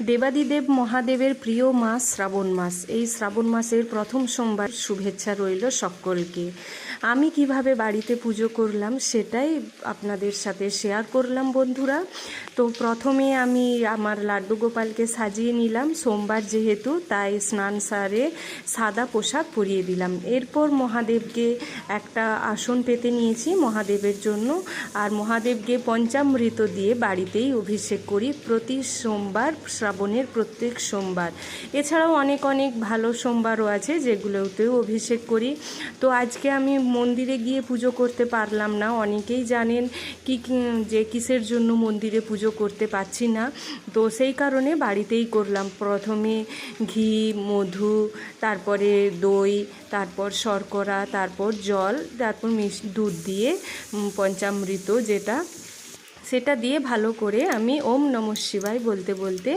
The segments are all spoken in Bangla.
দেবাদিদেব মহাদেবের প্রিয় মাস শ্রাবণ মাস। এই শ্রাবণ মাসের প্রথম সোমবার শুভেচ্ছা রইল সকলকে। আমি কীভাবে বাড়িতে পুজো করলাম সেটাই আপনাদের সাথে শেয়ার করলাম বন্ধুরা। তো প্রথমে আমি আমার লাড্ডু গোপালকে সাজিয়ে নিলাম। সোমবার যেহেতু তাই স্নান সারে সাদা পোশাক পরিয়ে দিলাম। এরপর মহাদেবকে একটা আসন পেতে নিয়েছি মহাদেবের জন্য। আর মহাদেবকে পঞ্চামৃত দিয়ে বাড়িতেই অভিষেক করি। প্রতি সোমবার শ্রাবণের প্রত্যেক সোমবার। এছাড়াও অনেক অনেক ভালো সোমবারও আছে যেগুলোতেও অভিষেক করি। তো আজকে আমি মন্দিরে গিয়ে পুজো করতে পারলাম না। অনেকেই জানেন কি যে কিসের জন্য মন্দিরে পুজো করতে পারছি না। তো সেই কারণে বাড়িতেই করলাম। প্রথমে ঘি, মধু, তারপরে দই, তারপর শর্করা, তারপর জল, তারপর মিশ, দুধ দিয়ে পঞ্চামৃত যেটা সেটা দিয়ে ভালো করে আমি ওম নম শিবায় বলতে বলতে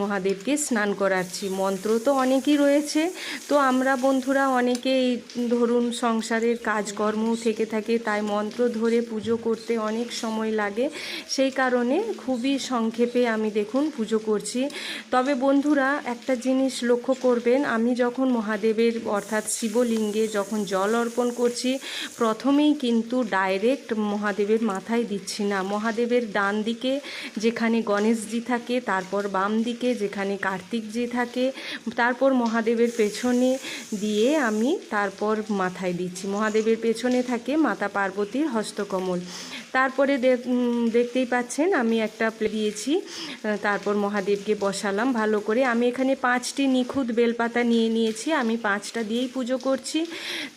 মহাদেবকে স্নান করাচ্ছি। মন্ত্র তো অনেকই রয়েছে। তো আমরা বন্ধুরা অনেকেই ধরুন সংসারের কাজকর্ম থেকে থাকে, তাই মন্ত্র ধরে পুজো করতে অনেক সময় লাগে। সেই কারণে খুবই সংক্ষেপে আমি দেখুন পুজো করছি। তবে বন্ধুরা একটা জিনিস লক্ষ্য করবেন, আমি যখন মহাদেবের অর্থাৎ শিবলিঙ্গে যখন জল অর্পণ করছি, প্রথমেই কিন্তু ডাইরেক্ট মহাদেবের মাথায় দিচ্ছি না। মহাদেবের ডান দিকে যেখানে গণেশজি থাকে, তারপর বাম দিকে যেখানে কার্তিকজি থাকে, তারপর মহাদেবের পেছনে দিয়ে আমি তারপর মাথায় দিচ্ছি। মহাদেবের পেছনে থাকে মাতা পার্বতীর হস্তকমল। তারপরে দেখ- দেখতেই পাচ্ছেন, আমি একটা প্লে দিয়েছি। তারপর মহাদেবকে বসালাম ভালো করে। আমি এখানে পাঁচটি নিখুঁত বেলপাতা নিয়ে নিয়েছি, আমি পাঁচটা দিয়েই পুজো করছি।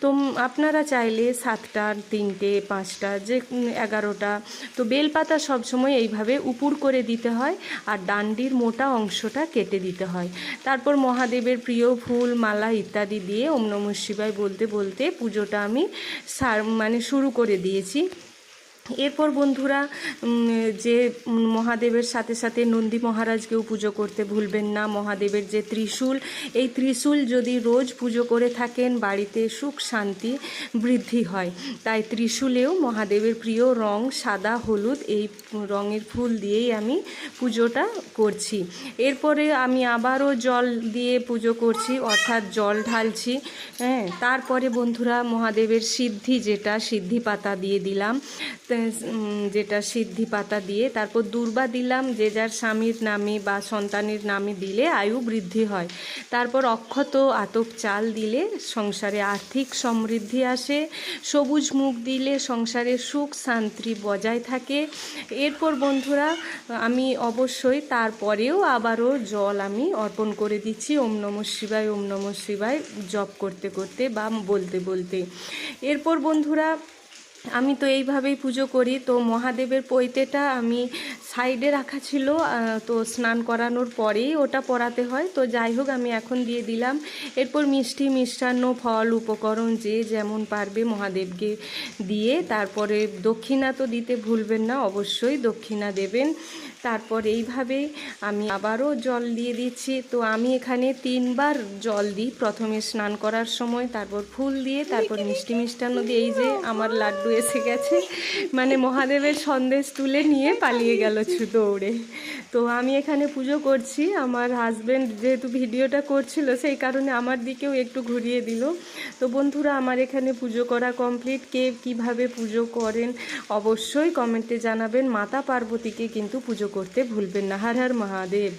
তো আপনারা চাইলে সাতটা, তিনটে, পাঁচটা, যে এগারোটা, তো বেলপাতা সবসময় এইভাবে উপুর করে দিতে হয় আর ডান্ডির মোটা অংশটা কেটে দিতে হয়। তারপর মহাদেবের প্রিয় ফুল, মালা ইত্যাদি দিয়ে ওম শিবায় বলতে বলতে পুজোটা আমি সার মানে শুরু করে দিয়েছি। এরপর বন্ধুরা যে মহাদেবের সাথে সাথে নন্দী মহারাজকেও পুজো করতে ভুলবেন না। মহাদেবের যে ত্রিশূল, এই ত্রিশূল যদি রোজ পুজো করে থাকেন, বাড়িতে সুখ শান্তি বৃদ্ধি হয়। তাই ত্রিশূলেও মহাদেবের প্রিয় রং সাদা, হলুদ, এই রঙের ফুল দিয়েই আমি পুজোটা করছি। এরপরে আমি আবারও জল দিয়ে পুজো করছি, অর্থাৎ জল ঢালছি। হ্যাঁ তারপরে বন্ধুরা, মহাদেবের সিদ্ধি যেটা, সিদ্ধি পাতা দিয়ে দিলাম। যেটা সিদ্ধি পাতা দিয়ে, তারপর দুর্বা দিলাম, যে যার স্বামীর নামে বা সন্তানের নামে দিলে আয়ু বৃদ্ধি হয়। তারপর অক্ষত আতপ চাল দিলে সংসারে আর্থিক সমৃদ্ধি আসে। সবুজ মুখ দিলে সংসারে সুখ শান্তি বজায় থাকে। এরপর বন্ধুরা, আমি অবশ্যই তারপরেও আবারও জল আমি অর্পণ করে দিচ্ছি। ওম নম শিবায়, ওম নম শিবায়, জপ করতে করতে বা বলতে বলতে। এরপর বন্ধুরা আমি তো এইভাবেই পুজো করি। তো মহাদেবের পৈতেটা আমি সাইডে রাখা ছিল তো স্নান করানোর পরেই ওটা পরাতে হয়। তো যাই হোক, আমি এখন দিয়ে দিলাম। এরপর মিষ্টি মিষ্টান্ন ফল, উপকরণ যে যেমন পারবে মহাদেবকে দিয়ে। তারপরে দক্ষিণা তো দিতে ভুলবেন না, অবশ্যই দক্ষিণা দেবেন। তারপর এইভাবে আমি আবারও জল দিয়ে দিচ্ছি। তো আমি এখানে তিনবার জল দিই। প্রথমে স্নান করার সময়, তারপর ফুল দিয়ে, তারপর মিষ্টি মিষ্টান্ন দিয়ে। এই যে আমার লাড্ডু এসে গেছে। মানে মহাদেবের সন্দেশ তুলে নিয়ে পালিয়ে গেল দৌড়ে তো আমি এখানে পুজো করছি। আমার হাজব্যান্ড যেহেতু ভিডিওটা করছিল, সেই কারণে আমার দিকেও একটু ঘুরিয়ে দিল। তো বন্ধুরা, আমার এখানে পুজো করা কমপ্লিট কে কীভাবে পুজো করেন অবশ্যই কমেন্টে জানাবেন। মাতা পার্বতীকে কিন্তু পুজো করতে ভুলবেন না। হর হর মহাদেব।